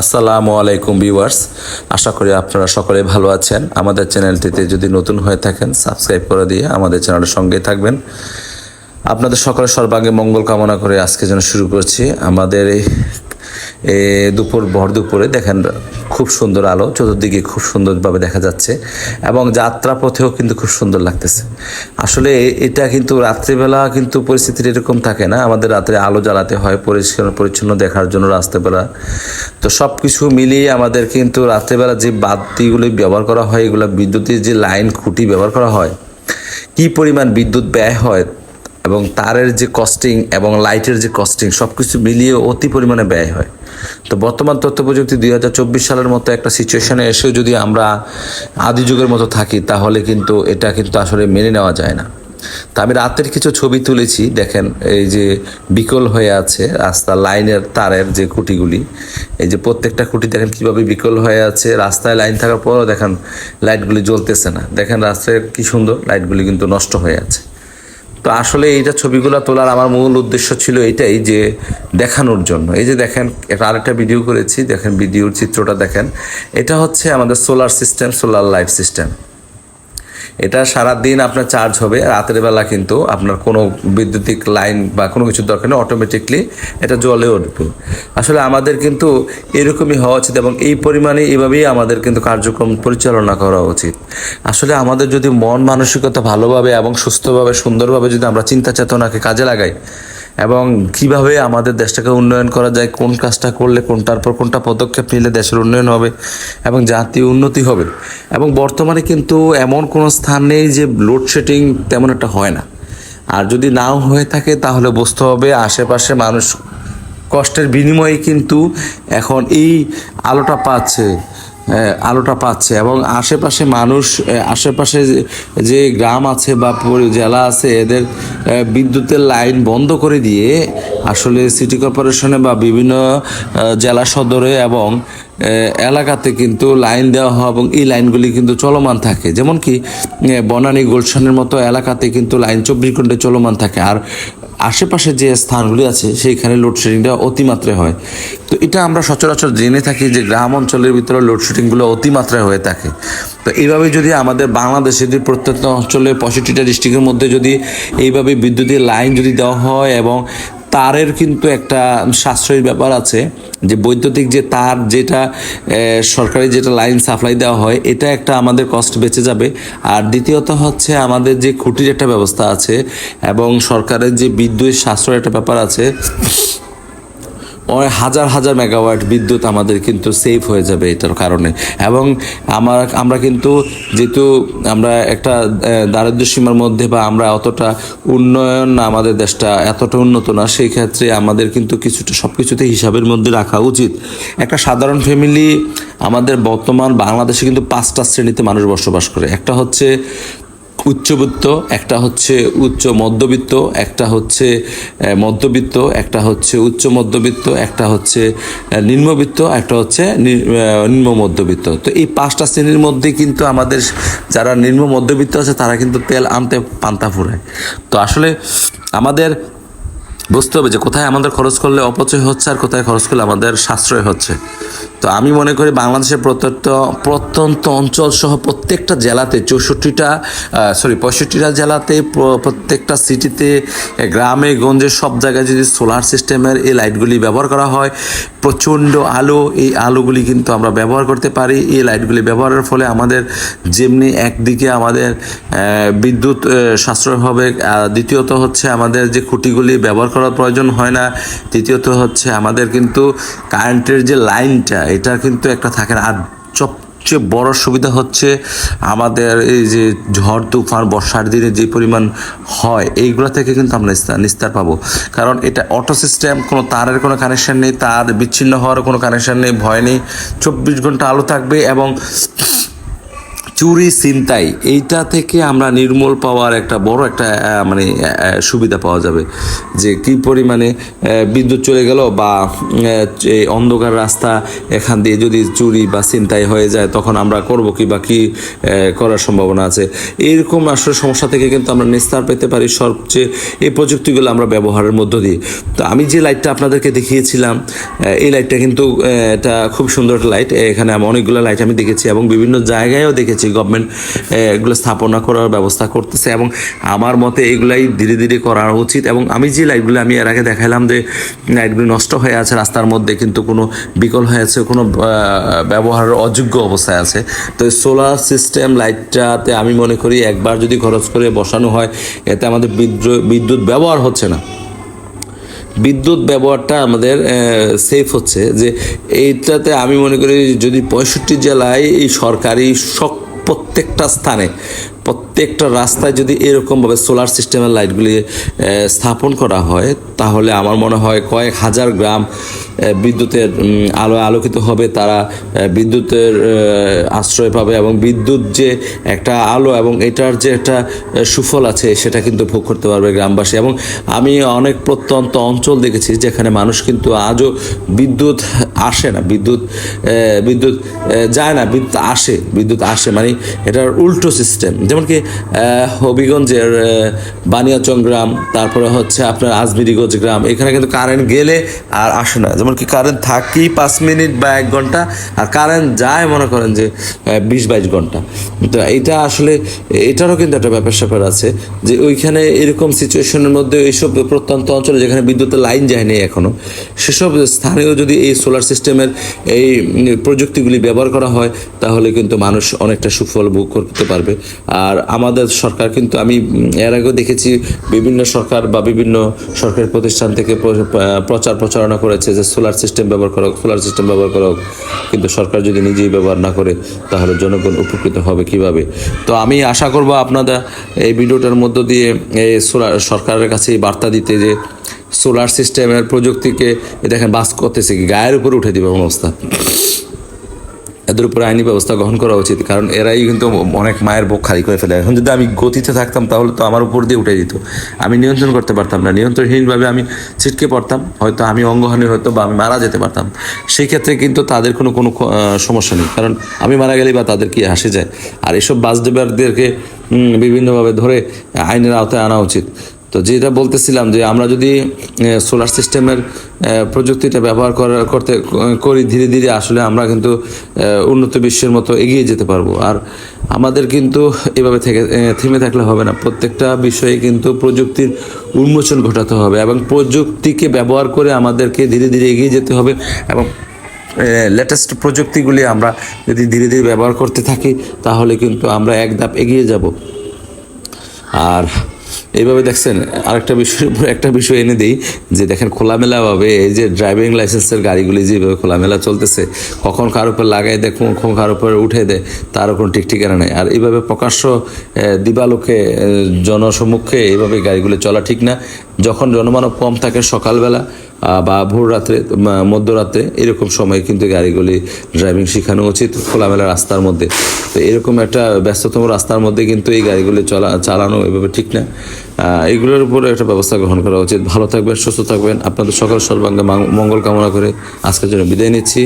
আসসালামু আলাইকুম ভিউয়ার্স। আশা করি আপনারা সকলে ভালো আছেন। আমাদের চ্যানেলটিতে যদি নতুন হয়ে থাকেন, সাবস্ক্রাইব করে দিয়ে আমাদের চ্যানেলের সঙ্গে থাকবেন। আপনাদের সকলের সর্বাঙ্গে মঙ্গল কামনা করে আজকে যেন শুরু করছি। আমাদের এই দুপুর, ভর দুপুরে দেখেন খুব সুন্দর আলো, চতুর্দিকে খুব সুন্দরভাবে দেখা যাচ্ছে এবং যাত্রা পথেও কিন্তু খুব সুন্দর লাগতেছে। আসলে এটা কিন্তু রাত্রিবেলা কিন্তু পরিস্থিতিটা এরকম থাকে না, আমাদের রাত্রে আলো জ্বালাতে হয়, পরিষ্কার, পরিচ্ছন্ন দেখার জন্য রাত্রেবেলা তো সব কিছু মিলিয়ে আমাদের কিন্তু রাত্রেবেলা যে বাতিগুলি ব্যবহার করা হয়, এগুলো বিদ্যুতের যে লাইন খুঁটি ব্যবহার করা হয়, কি পরিমাণ বিদ্যুৎ ব্যয় হয় এবং তারের যে কস্টিং এবং লাইটের যে কস্টিং সব কিছু মিলিয়ে অতি পরিমাণে ব্যয় হয়। তো বর্তমান তথ্য প্রযুক্তি দুই হাজার চব্বিশ সালের মতো একটা সিচুয়েশনে এসেও যদি আমরা আদি যুগের মতো থাকি, তাহলে কিন্তু এটা কিন্তু আসলে মেনে নেওয়া যায় না। তা আমি রাতের কিছু ছবি তুলেছি, দেখেন, এই যে বিকল হয়ে আছে রাস্তা লাইনের তারের যে খুঁটিগুলি, এই যে প্রত্যেকটা খুঁটি দেখেন কীভাবে বিকল হয়ে আছে, রাস্তায় লাইন থাকার পরও দেখেন লাইটগুলি জ্বলতেছে না। দেখেন রাস্তায় কি সুন্দর, লাইটগুলি কিন্তু নষ্ট হয়ে আছে। তো আসলে এইটা ছবিগুলো তোলার আমার মূল উদ্দেশ্য ছিল এটাই যে দেখানোর জন্য। এই যে দেখেন আরেকটা ভিডিও করেছি, দেখেন ভিডিওর চিত্রটা দেখেন। এটা হচ্ছে আমাদের solar system solar light system এটা সারা দিন আপনার চার্জ হবে, রাতের বেলা কিন্তু আপনার কোনো বৈদ্যুতিক লাইন বা কোনো কিছুর দরকার নেই অটোমেটিকলি এটা জলে উঠবে। আসলে আমাদের কিন্তু এরকমই হওয়া উচিত এবং এই পরিমাণে এভাবেই আমাদের কিন্তু কার্যক্রম পরিচালনা করা উচিত। আসলে আমাদের যদি মন মানসিকতা ভালোভাবে এবং সুস্থভাবে, সুন্দরভাবে যদি আমরা চিন্তা চেতনাকে কাজে লাগাই এবং কীভাবে আমাদের দেশটাকে উন্নয়ন করা যায়, কোন কাজটা করলে কোনটার পর কোনটা পদক্ষেপ নিলে দেশের উন্নয়ন হবে এবং জাতীয় উন্নতি হবে। এবং বর্তমানে কিন্তু এমন কোনো স্থান নেই যে লোডশেডিং তেমন একটা হয় না। আর যদি নাও হয়ে থাকে তাহলে বুঝতে হবে আশেপাশে মানুষ কষ্টের বিনিময়ে কিন্তু এখন এই আলোটা পাচ্ছে। আলোটা পাচ্ছে এবং আশেপাশে মানুষ আশেপাশে যে- গ্রাম আছে বা জেলা আছে, এদের বিদ্যুতের লাইন বন্ধ করে দিয়ে আসলে সিটি কর্পোরেশনে বা বিভিন্ন জেলা সদরে এবং এলাকাতে কিন্তু লাইন দেওয়া হয় এবং এই লাইনগুলি কিন্তু চলমান থাকে। যেমন কি বনানী গুলশানের মতো এলাকাতে কিন্তু লাইন চব্বিশ ঘণ্টা চলমান থাকে। আর আশেপাশে যে স্থানগুলি আছে, সেইখানে লোডশেডিংটা অতিমাত্রায় হয়। তো এটা আমরা সচরাচর জেনে থাকি যে গ্রাম অঞ্চলের ভিতরে লোডশেডিংগুলো অতিমাত্রায় হয়ে থাকে। তো এইভাবে যদি আমাদের বাংলাদেশে যদি প্রত্যেকটা অঞ্চলে পঁয়ষট্টিটা ডিস্ট্রিক্টের মধ্যে যদি এইভাবে বিদ্যুতের লাইন যদি দেওয়া হয় এবং তারের কিন্তু একটা সাশ্রয়ী ব্যাপার আছে যে বৈদ্যুতিক যে তার যেটা সরকারি যেটা লাইন সাপ্লাই দেওয়া হয়, এটা একটা আমাদের কষ্ট বেঁচে যাবে। আর দ্বিতীয়ত হচ্ছে আমাদের যে খুঁটির একটা ব্যবস্থা আছে এবং সরকারের যে বিদ্যুৎ সাশ্রয় একটা ব্যাপার আছে হাজার হাজার মেগাওয়াট বিদ্যুৎ আমাদের কিন্তু সেভ হয়ে যাবে এটার কারণে। এবং আমার আমরা কিন্তু যেহেতু আমরা একটা আহ, দারিদ্র্য সীমার মধ্যে বা আমরা অতটা উন্নয়ন না আমাদের দেশটা এতটা উন্নত না সেই ক্ষেত্রে আমাদের কিন্তু কিছুটা সব কিছুতে হিসাবের মধ্যে রাখা উচিত। একটা সাধারণ ফ্যামিলি আমাদের বর্তমান বাংলাদেশে কিন্তু পাঁচটা শ্রেণীতে মানুষ বসবাস করে। একটা হচ্ছে উচ্চবিত্ত, একটা হচ্ছে উচ্চ মধ্যবিত্ত, একটা হচ্ছে মধ্যবিত্ত, একটা হচ্ছে উচ্চ মধ্যবিত্ত, একটা হচ্ছে নিম্নবিত্ত, একটা হচ্ছে নিম্ন মধ্যবিত্ত। তো এই পাঁচটা শ্রেণির মধ্যে কিন্তু আমাদের যারা নিম্ন মধ্যবিত্ত আছে, তারা কিন্তু তেল আনতে পান্তা ফুরায়। তো আসলে আমাদের বুঝতে হবে যে কোথায় আমাদের খরচ করলে অপচয় হচ্ছে আর কোথায় খরচ করলে আমাদের সাশ্রয় হচ্ছে। তো আমি মনে করি বাংলাদেশের প্রত্যন্ত প্রত্যন্ত অঞ্চল সহ প্রত্যেকটা জেলাতে চৌষট্টিটা সরি পঁয়ষট্টিটা জেলাতে প্রত্যেকটা সিটিতে গ্রামে, গঞ্জে, সব জায়গায় যদি সোলার সিস্টেমের এই লাইটগুলি ব্যবহার করা হয়, প্রচণ্ড আলো, এই আলোগুলি কিন্তু আমরা ব্যবহার করতে পারি। এই লাইটগুলি ব্যবহারের ফলে আমাদের যেমনি একদিকে আমাদের বিদ্যুৎ সাশ্রয় হবে দ্বিতীয়ত হচ্ছে আমাদের যে খুঁটিগুলি ব্যবহার করার প্রয়োজন হয় না, তৃতীয়ত হচ্ছে আমাদের কিন্তু কারেন্টের যে লাইনটা এটা কিন্তু একটা থাকে আর সবচেয়ে বড় সুবিধা হচ্ছে আমাদের এই যে ঝড়, তুফান, বর্ষার দিনে যে পরিমাণ হয়, এইগুলো থেকে কিন্তু আমরা নিস্তার পাবো। কারণ এটা অটো সিস্টেম কোনো তারের কোনো কানেকশান নেই, তার বিচ্ছিন্ন হওয়ার কোনো কানেকশান নেই, ভয় নেই। চব্বিশ ঘণ্টা আলো থাকবে এবং চুরি চিন্তাই এইটা থেকে আমরা নির্মূল পাওয়ার একটা বড় একটা মানে সুবিধা পাওয়া যাবে। যে কি পরিমাণে বিদ্যুৎ চলে গেল বা অন্ধকার রাস্তা এখান দিয়ে যদি চুরি বা চিন্তাই হয়ে যায়, তখন আমরা করব কি বা কি করার সম্ভাবনা আছে। এরকম আসলে সমস্যা থেকে কিন্তু আমরা নিস্তার পেতে পারি সবচেয়ে এই প্রযুক্তিগুলো আমরা ব্যবহারের মধ্য দিয়ে। তো আমি যে লাইটটা আপনাদেরকে দেখিয়েছিলাম এই লাইটটা কিন্তু এটা খুব সুন্দর লাইট এখানে আমি অনেকগুলো লাইট আমি দেখেছি এবং বিভিন্ন জায়গায়ও দেখেছি। গভর্নমেন্ট এগুলো স্থাপনা করার ব্যবস্থা করতেছে এবং আমার মতে এগুলাই ধীরে ধীরে করা উচিত এবং আমি যে লাইটগুলো আমি এর আগে দেখাইলাম যে লাইটগুলো নষ্ট হয়ে আছে, রাস্তার মধ্যে কিন্তু কোনো বিকল হয়ে আছে, কোনো ব্যবহারের অযোগ্য অবস্থায় আছে। তো সোলার সিস্টেম লাইটটাতে আমি মনে করি একবার যদি খরচ করে বসানো হয়, এতে আমাদের বিদ্যুৎ ব্যবহার হচ্ছে না। বিদ্যুৎ ব্যবহারটা আমাদের সেফ হচ্ছে যে এইটাতে আমি মনে করি যদি পঁয়ষট্টি জেলায় এই সরকারি সব প্রত্যেকটা স্থানে। প্রত্যেকটা রাস্তায় যদি এরকমভাবে সোলার সিস্টেমের লাইটগুলি স্থাপন করা হয়, তাহলে আমার মনে হয় কয়েক হাজার গ্রাম বিদ্যুতের আলো আলোকিত হবে, তারা বিদ্যুতের আশ্রয় পাবে এবং বিদ্যুৎ যে একটা আলো এবং এটার যে একটা সুফল আছে, সেটা কিন্তু ভোগ করতে পারবে গ্রামবাসী। এবং আমি অনেক প্রত্যন্ত অঞ্চল দেখেছি, যেখানে মানুষ কিন্তু আজও বিদ্যুৎ আসে না, বিদ্যুৎ বিদ্যুৎ যায় না, বিদ্যুৎ আসে বিদ্যুৎ আসে মানে এটার উল্টো সিস্টেম যেমন কি হবিগঞ্জের বানিয়াচং গ্রাম, তারপরে হচ্ছে আপনার আজমিরিগঞ্জ গ্রাম, এখানে কিন্তু কারেন্ট গেলে আর আসে না। যেমন কি কারেন্ট থাকি পাঁচ মিনিট বা এক ঘণ্টা, আর কারেন্ট যায় মনে করেন যে বিশ বাইশ ঘণ্টা। তো এটা আসলে, এটারও কিন্তু একটা ব্যাপার স্যাপার আছে যে ওইখানে এরকম সিচুয়েশনের মধ্যে এইসব প্রত্যন্ত অঞ্চলে যেখানে বিদ্যুতের লাইন যায়নি এখনও, সেসব স্থানেও যদি এই সোলার সিস্টেমের এই প্রযুক্তিগুলি ব্যবহার করা হয়, তাহলে কিন্তু মানুষ অনেকটা সুফল ভোগ করতে পারবে। আর আমাদের সরকার কিন্তু আমি এর আগেও দেখেছি বিভিন্ন সরকার বা বিভিন্ন সরকারি প্রতিষ্ঠান থেকে প্রচার প্রচারণা করেছে যে সোলার সিস্টেম ব্যবহার করা সোলার সিস্টেম ব্যবহার করা। কিন্তু সরকার যদি নিজেই ব্যবহার না করে, তাহলে জনগণ উপকৃত হবে কীভাবে তো আমি আশা করব আপনারা এই ভিডিওটার মধ্য দিয়ে এই সোলার, সরকারের কাছে বার্তা দিতে যে সোলার সিস্টেমের প্রযুক্তিকে, দেখেন বাস করতেছে গায়ের উপরে উঠে দিবে অবস্থা এদের উপরে আইনি ব্যবস্থা গ্রহণ করা উচিত। কারণ এরাই কিন্তু অনেক মায়ের বুক খালি করে ফেলে। এখন যদি আমি গতিতে থাকতাম, তাহলে তো আমার উপর দিয়ে উঠে দিত আমি নিয়ন্ত্রণ করতে পারতাম না। নিয়ন্ত্রণহীনভাবে আমি ছিটকে পড়তাম। হয়তো আমি অঙ্গহানি হয়তো বা আমি মারা যেতে পারতাম। সেই ক্ষেত্রে কিন্তু তাদের কোনো কোনো সমস্যা নেই। কারণ আমি মারা গেলেই বা তাদের কি হাসে যায়? আর এসব বাস ড্রাইভারদেরকে বিভিন্নভাবে ধরে আইনের আওতায় আনা উচিত। তো যেটা বলতেছিলাম যে আমরা যদি সোলার সিস্টেমের প্রযুক্তিটা ব্যবহার করা- করতে, করি ধীরে ধীরে, আসলে আমরা কিন্তু উন্নত বিশ্বের মতো এগিয়ে যেতে পারব। আর আমাদের কিন্তু এভাবে থেকে থেমে থাকলে হবে না। প্রত্যেকটা বিষয়ে কিন্তু প্রযুক্তির উন্মোচন ঘটাতে হবে এবং প্রযুক্তিকে ব্যবহার করে আমাদেরকে ধীরে ধীরে এগিয়ে যেতে হবে এবং লেটেস্ট প্রযুক্তিগুলি আমরা যদি ধীরে ধীরে ব্যবহার করতে থাকি, তাহলে কিন্তু আমরা এক ধাপ এগিয়ে যাব। আর এইভাবে দেখছেন, আরেকটা বিষয়, একটা বিষয় এনে দিই, যে দেখেন খোলামেলাভাবে এই যে ড্রাইভিং লাইসেন্সের গাড়িগুলি যেভাবে খোলামেলা চলতেছে, কখন কার উপর লাগাই দেয় কোন কখন কার উপর উঠে দেয়, তার কোনো ঠিক ঠিকানা নেই। আর এইভাবে প্রকাশ্য দিবালোকে জনসম্মুখে এইভাবে গাড়িগুলি চলা ঠিক না। যখন জনমানব কম থাকে সকালবেলা বা ভোর রাত্রে মধ্যরাত্রে এরকম সময় কিন্তু গাড়িগুলি ড্রাইভিং শেখানো উচিত, খোলামেলা রাস্তার মধ্যে। তো এরকম একটা ব্যস্ততম রাস্তার মধ্যে কিন্তু এই গাড়িগুলি চলা, চালানো এভাবে ঠিক না। এগুলোর উপরে একটা ব্যবস্থা গ্রহণ করা উচিত। ভালো থাকবেন, সুস্থ থাকবেন। আপনাদের সকল সর্বাঙ্গে মঙ্গল কামনা করে আজকের জন্য বিদায় নিচ্ছি।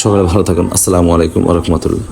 সকলে ভালো থাকুন। আসসালামু আলাইকুম রহমতুল্লাহ।